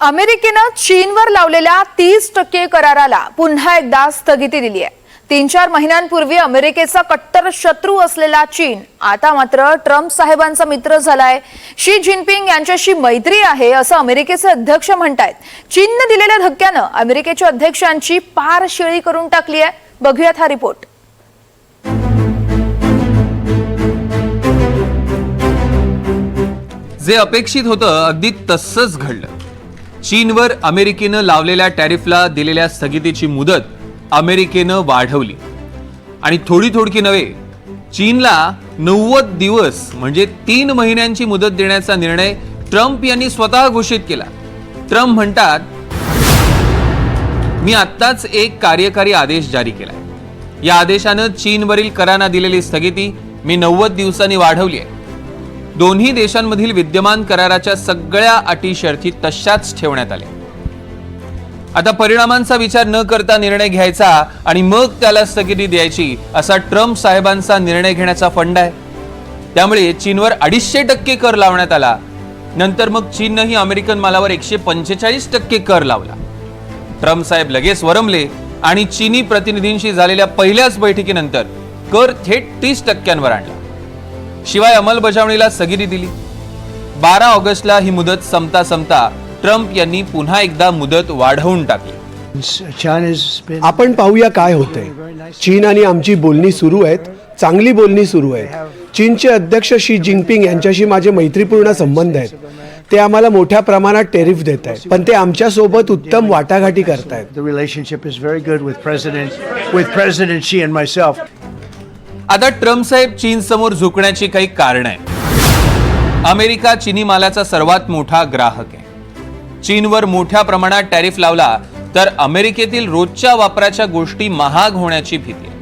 अमेरिकेनं चीनवर लावलेल्या तीस टक्के कराराला पुन्हा एकदा स्थगिती दिली आहे. तीन चार महिन्यांपूर्वी अमेरिकेचा कट्टर शत्रू असलेला चीन आता मात्र ट्रम्प साहेबांचा मित्र झालाय. शी जिनपिंग यांच्याशी मैत्री आहे असं अमेरिकेचे अध्यक्ष म्हणतायत. चीननं दिलेल्या धक्क्यानं अमेरिकेच्या अध्यक्षांची पार शिळी करून टाकली आहे. बघूयात हा रिपोर्ट. जे अपेक्षित होतं अगदी तसंच घडलं. चीनवर अमेरिकेनं लावलेल्या टॅरिफला दिलेल्या स्थगितीची मुदत अमेरिकेनं वाढवली. आणि थोडी थोडकी नव्हे चीनला नव्वद दिवस म्हणजे तीन महिन्यांची मुदत देण्याचा निर्णय ट्रम्प यांनी स्वतः घोषित केला. ट्रम्प म्हणतात मी आत्ताच एक कार्यकारी आदेश जारी केलाय. या आदेशानं चीनवरील करांना दिलेली स्थगिती मी नव्वद दिवसांनी वाढवली आहे. दोन्ही देशांमधील विद्यमान कराराच्या सगळ्या अटी शर्थी तशाच ठेवण्यात आल्या. आता परिणामांचा विचार न करता निर्णय घ्यायचा आणि मग त्याला स्थगिती द्यायची असा ट्रम्प साहेबांचा निर्णय घेण्याचा फंड आहे. त्यामुळे चीनवर अडीचशे टक्के कर लावण्यात आला. नंतर मग चीननंही अमेरिकन मालावर एकशे पंचेचाळीस टक्के कर लावला. ट्रम्प साहेब लगेच वरमले आणि चीनी प्रतिनिधींशी झालेल्या पहिल्याच बैठकीनंतर कर थेट तीस टक्क्यांवर आणला. शिवाय अंमलबजावणीला स्थगिती दिली. बारा ऑगस्टला ही मुदत संपता संपता ट्रम्प यांनी पुन्हा एकदा मुदत वाढवून टाकली. आपण पाहूया काय होतंय. चीन आणि आमची बोलणी सुरू आहेत चांगली बोलणी सुरू आहेत. चीनचे अध्यक्ष शी जिनपिंग यांच्याशी माझे मैत्रीपूर्ण संबंध आहेत. ते आम्हाला मोठ्या प्रमाणात टेरिफ देत आहेत पण ते आमच्यासोबत उत्तम वाटाघाटी करतायत. आता ट्रम्प साहेब चीन समोर झुकण्याची काही कारण आहे अमेरिका चिनी मालाचा सर्वात मोठा ग्राहक आहे. चीनवर मोठ्या प्रमाणात टॅरिफ लावला तर अमेरिकेतील रोजच्या वापराच्या गोष्टी महाग होण्याची भीती आहे.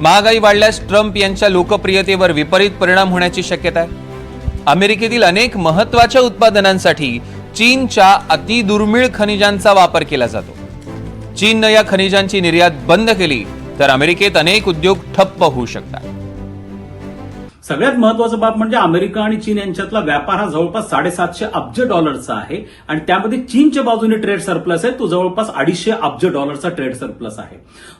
महागाई वाढल्यास ट्रम्प यांच्या लोकप्रियतेवर विपरीत परिणाम होण्याची शक्यता आहे. अमेरिकेतील अनेक महत्त्वाच्या उत्पादनांसाठी चीनच्या अतिदुर्मिळ खनिजांचा वापर केला जातो. चीननं या खनिजांची निर्यात बंद केली तर अमेरिकेत अनेक उद्योग ठप्प होऊ शकतात. सगळ्यात महत्वाचं बाब म्हणजे अमेरिका आणि चीन यांच्यातला व्यापार हा जवळपास साडेसातशे अब्ज डॉलरचा आहे आणि त्यामध्ये चीनच्या बाजूने ट्रेड सरप्लस आहे तो जवळपास अडीचशे अब्ज डॉलरचा ट्रेड सरप्लस आहे.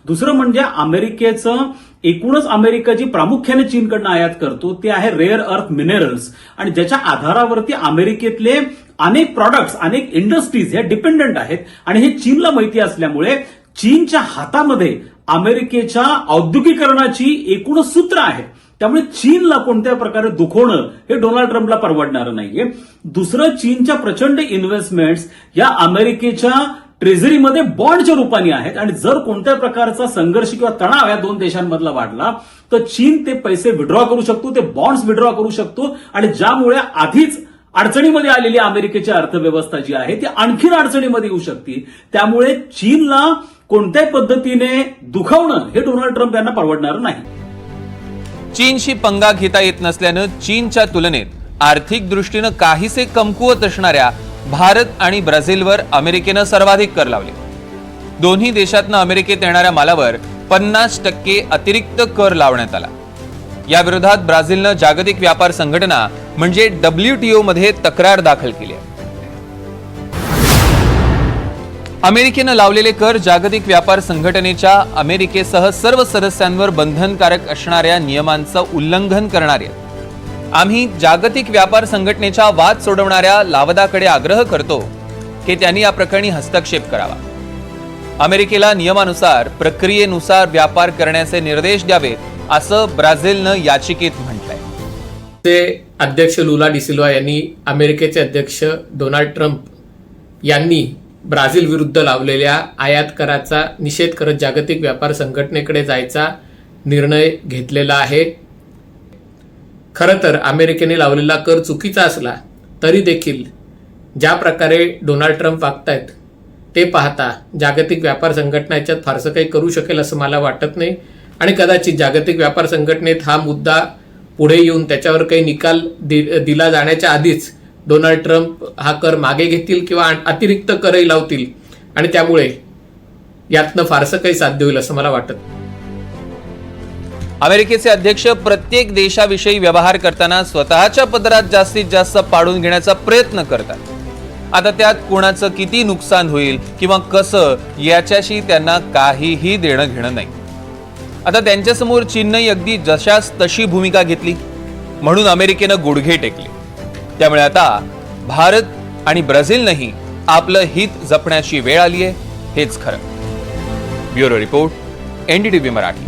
दुसरं म्हणजे अमेरिकेचं एकूणच अमेरिका जी प्रामुख्याने चीनकडनं आयात करतो ते आहे रेअर अर्थ मिनरल्स आणि ज्याच्या आधारावरती अमेरिकेतले अनेक प्रॉडक्ट्स अनेक इंडस्ट्रीज हे डिपेंडंट आहेत. आणि हे चीनला माहिती असल्यामुळे चीनच्या हातामध्ये अमेरिकेच्या औद्योगिकरणाची एकूण सूत्र आहे. त्यामुळे चीनला कोणत्या प्रकारे दुखवणं हे डोनाल्ड ट्रम्पला परवडणारं नाहीये. दुसरं चीनच्या प्रचंड इन्व्हेस्टमेंट्स या अमेरिकेच्या ट्रेझरीमध्ये बॉन्डच्या रूपाने आहेत. आणि जर कोणत्या प्रकारचा संघर्ष किंवा तणाव या दोन देशांमधला वाढला तर चीन ते पैसे विड्रॉ करू शकतो ते बॉन्ड्स विड्रॉ करू शकतो. आणि ज्यामुळे आधीच अडचणीमध्ये आलेली अमेरिकेची अर्थव्यवस्था जी आहे ती आणखीन अडचणीमध्ये येऊ शकते. त्यामुळे चीनला कोणत्याही पद्धतीने दुखावणं हे डोनाल्ड ट्रम्प यांना परवडणार नाही. चीनशी पंगा घेता येत नसल्यानं चीनच्या तुलनेत आर्थिक दृष्टीनं काहीसे कमकुवत असणाऱ्या भारत आणि ब्राझीलवर अमेरिकेनं सर्वाधिक कर लावले. दोन्ही देशातनं अमेरिकेत येणाऱ्या मालावर पन्नास टक्के अतिरिक्त कर लावण्यात आला. या विरोधात ब्राझीलनं जागतिक व्यापार संघटना म्हणजे डब्ल्यू टी मध्ये तक्रार दाखल केली आहे. अमेरिकेनं लावलेले कर जागतिक व्यापार संघटनेच्या अमेरिकेसह सर्व सदस्यांवर बंधनकारक असणाऱ्या नियमांचं उल्लंघन करणारे. आम्ही जागतिक व्यापार संघटनेच्या वाद सोडवणाऱ्या लावदाकडे आग्रह करतो की त्यांनी या प्रकरणी हस्तक्षेप करावा. अमेरिकेला नियमानुसार प्रक्रियेनुसार व्यापार करण्याचे निर्देश द्यावेत असं ब्राझीलनं याचिकेत म्हटलंय. ते अध्यक्ष लुला डिसिल्वा यांनी अमेरिकेचे अध्यक्ष डोनाल्ड ट्रम्प यांनी ब्राझील विरुद्ध लावलेल्या आयात कराचा निषेध करत जागतिक व्यापार संघटनेकडे जायचा निर्णय घेतलेला आहे. खरं तर अमेरिकेने लावलेला कर चुकीचा असला तरी देखील ज्या प्रकारे डोनाल्ड ट्रम्प वागतायत ते पाहता जागतिक व्यापार संघटना याच्यात फारसं काही करू शकेल असं मला वाटत नाही. आणि कदाचित जागतिक व्यापार संघटनेत हा मुद्दा पुढे येऊन त्याच्यावर काही निकाल दि- दिला जाण्याच्या आधीच डोनाल्ड ट्रम्प हा कर मागे घेतील किंवा अतिरिक्त करही लावतील. आणि त्यामुळे यातनं फारसं काही साध्य होईल असं मला वाटत. अमेरिकेचे अध्यक्ष प्रत्येक देशाविषयी व्यवहार करताना स्वतःच्या पदरात जास्तीत जास्त पाडून घेण्याचा प्रयत्न करतात. आता त्यात कोणाचं किती नुकसान होईल किंवा कसं याच्याशी त्यांना काहीही देणं घेणं नाही. आता त्यांच्यासमोर चीननंही अगदी जशास तशी भूमिका घेतली. म्हणून अमेरिकेनं गुडघे टेकले. त्यामुळे आता भारत आणि ब्राझीलनंही आपलं हित जपण्याची वेळ आली आहे हेच खरं. Bureau report NDTV Marathi.